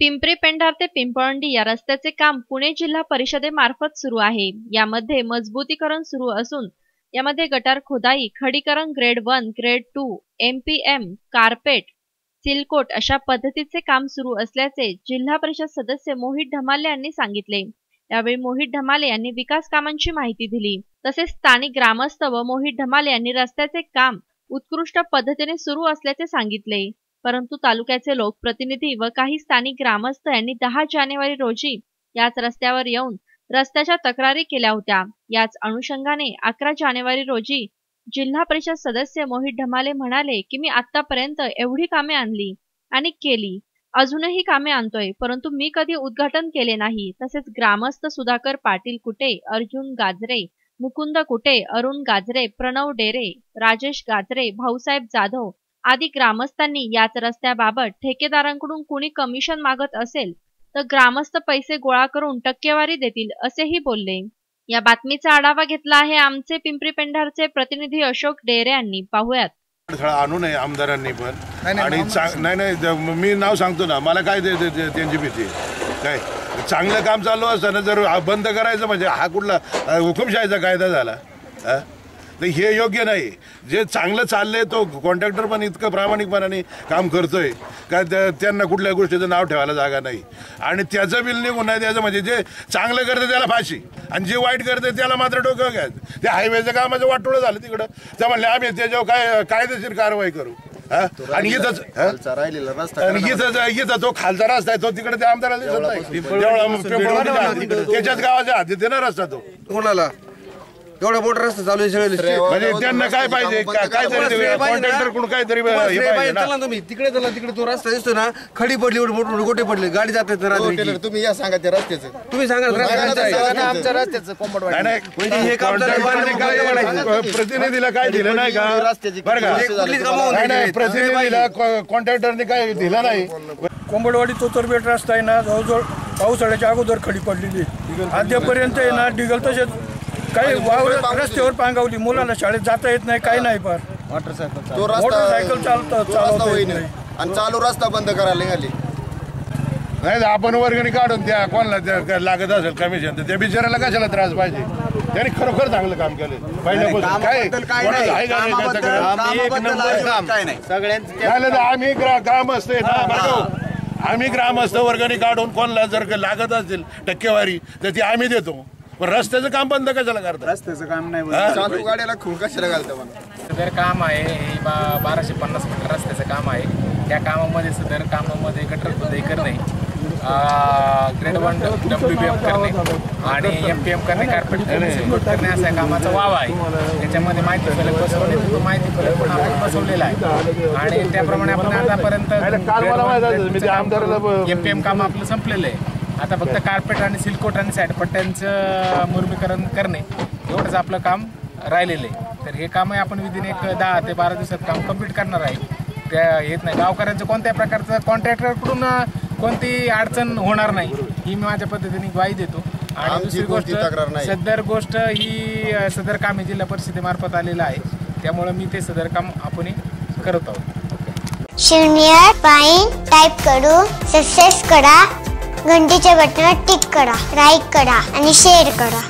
पिंपरी पेंढार ते पिंपळंडी या रस्त्याचे काम पुणे जिल्हा परिषदेमार्फत सुरू आहे. यामध्ये मजबूतीकरण सुरू असून यामध्ये गटार खोदाई खडीकरण grade one grade two MPM carpet seal coat अशा पद्धतीचे काम सुरू असल्याचे जिल्हा परिषद सदस्य मोहित ढमाले यांनी सांगितले. यावेळी मोहित ढमाले यांनी विकास कामांची माहिती दिली. तसेच स्थानिक ग्रामस्थ व मोहित ढमाले यांनी रस्त्याचे काम उत्कृष्ट पद्धतीने सुरू असल्याचे सांगितले. परंतु तालुक्याचे लोकप्रतिनिधी व काही स्थानिक ग्रामस्थ यांनी दहा जानेवारी रोजी याच रस्त्यावर येऊन रस्त्याच्या तक्रारी केल्या होत्या. याच अनुषंगाने अकरा जानेवारी रोजी जिल्हा परिषद सदस्य मोहित ढमाले म्हणाले की मी आतापर्यंत एवढी कामे आणली आणि केली. अजूनही कामे आणतोय परंतु मी कधी उद्घाटन केले नाही. तसेच ग्रामस्थ सुधाकर पाटील कुटे अर्जुन गाजरे मुकुंद कुटे अरुण गाजरे प्रणव डेरे राजेश गाजरे भाऊसाहेब जाधव आदी ग्रामस्थांनी याच रस्त्याबाबत ठेकेदारांकडून कुणी कमिशन मागत असेल तर ग्रामस्थ पैसे गोळा करून टक्केवारी देतील असेही बोलले. या बातमीचा आढावा घेतला आहे आमचे पिंपरी पेंढारचे प्रतिनिधी अशोक डेरे यांनी. पाहुयात. अडथळा आणू नये आमदारांनी पण. नाही, नाही, आणि नाही नाही. मी नाव सांगतो ना मला काय त्यांची भीती? काय? चांगलं काम चालू असताना जर बंद करायचं म्हणजे हा कुठला हुकुमशाहीचा कायदा झाला? तर हे योग्य नाही. जे चांगलं चाललंय तो कॉन्ट्रॅक्टर पण इतकं प्रामाणिकपणाने काम करतोय. का त्या- त्यांना कुठल्या गोष्टीचं नाव ठेवायला जागा नाही. आणि त्याचं बिल निघून नाही द्यायचं म्हणजे जे चांगलं करतं त्याला फाशी. आणि जे वाईट करतं त्याला मात्र डोकं घ्यायचं त्या हायवेचं कामाचं वाटोळं झालं तिकडं. त्या म्हणले आम्ही त्याच्यावर काय कायदेशीर कारवाई करू. हा? आणि इथंच? खालचा राहिलेला रस्ता आणि इथं इथं तो खालचा रस्ता आहे तो तिकडे त्या आमदाराला दिसत नाही. त्याच्याच गावाच्या आहे ना रस्ता तो. कोणाला? एवढा मोठा रस्ता चालू आहे सगळे म्हणजे त्यांना काय पाहिजे? का- काहीतरी कॉन्ट्रॅक्टरकडून काहीतरी हे पाहिजे. ना. चला ना तुम्ही. तिकडे चला तिकडे तो रस्ता दिसतो ना. खडी पडली एवढे मोठे मोठे गोटे पडले. गाडी जात येत हो, रात्री टेलर, तुम्ही या सांगा त्या रस्त्याचं. तुम्ही सांगा ना, रस्ता कोणता आहे? आमच्या रस्त्याचं कोंबड नाही नाही म्हणजे हे काम आहे, काय प्रतिनिधीला काय दिलं? नाही का? रस्त्याची बरं का? किती कुठलीच कामं होऊन नाही. प्रतिनिधीला कॉन्ट्रॅक्टरने काय दिलं नाही? कोंबडवाडी तोतरबेट रस्ता आहे ना जवळजवळ पावसाळ्याच्या अगोदर खडी पडलेली अद्यापर्यंत आहे ना डिगल तसेच काही वावर रस्त्यावर पांगावली मुलांना शाळेत जाता येत नाही काही नाही फार. तो रस्ता मोटरसायकल चालतं तो रस्ता चालवता नाही. आणि चालू रस्ता बंद करायला निघाली. नाही आपण वर्गणी काढून त्या कोणाला त्या- काय लागत असेल कमिशन तर त्या बिचाराला कशाला त्रास पाहिजे? त्यांनी खरोखर चांगलं काम केलं. पहिल्यापासून काय कोणाचं आहे का नाही काय तक्रार? झालं तर आम्ही ग्रा- ग्रामस्थ ना आम्ही ग्रामस्थ वर्गणी काढून कोणाला जर का लागत असतील टक्केवारी तर ती आम्ही देतो. पण रस्त्याचं काम बंद कशाला करतात चालू गाड्याला खून कशाला घालतं सदर काम आहे हे बा बाराशे पन्नास मीटर रस्त्याचं काम आहे. त्या कामामध्ये सदर कामामध्ये गटर खुदाई करणे grade one W B M करणे आणि एम पी एम करणे कार्पेट करणे असा कामाचा वाव आहे. त्याच्यामध्ये माहिती फलक बसवणे तो माहिती फलक पण आपण बसवलेला आहे. आणि त्याप्रमाणे आपण आतापर्यंत मला एम पी एम काम आपलं संपलेलं आहे. आता फक्त कार्पेट आणि सिलकोट आणि साईडपट्ट्यांचं मुर्मीकरण करणे एवढंच आपलं काम राहिलेलं आहे. तर हे कामही आपण विदिन एक दहा ते बारा दिवसात काम कंप्लीट करणार आहे. त्या येत नाही. गावकऱ्यांचं कोणत्या प्रकारचं कॉन्ट्रॅक्टरकडून कोणती अडचण होणार नाही ही मी माझ्या पद्धतीने ग्वाही देतो. आणि दुसरी गोष्ट तक्रार नाही. सदर गोष्ट ही सदर काम हे जिल्हा परिषदेमार्फत आलेलं आहे. त्यामुळं मी ते सदर काम आपण करत आहोत. शून्य पाईन टाईप करून सक्सेस करा घंटीच्या बटनात टिक करा लाईक करा आणि शेअर करा.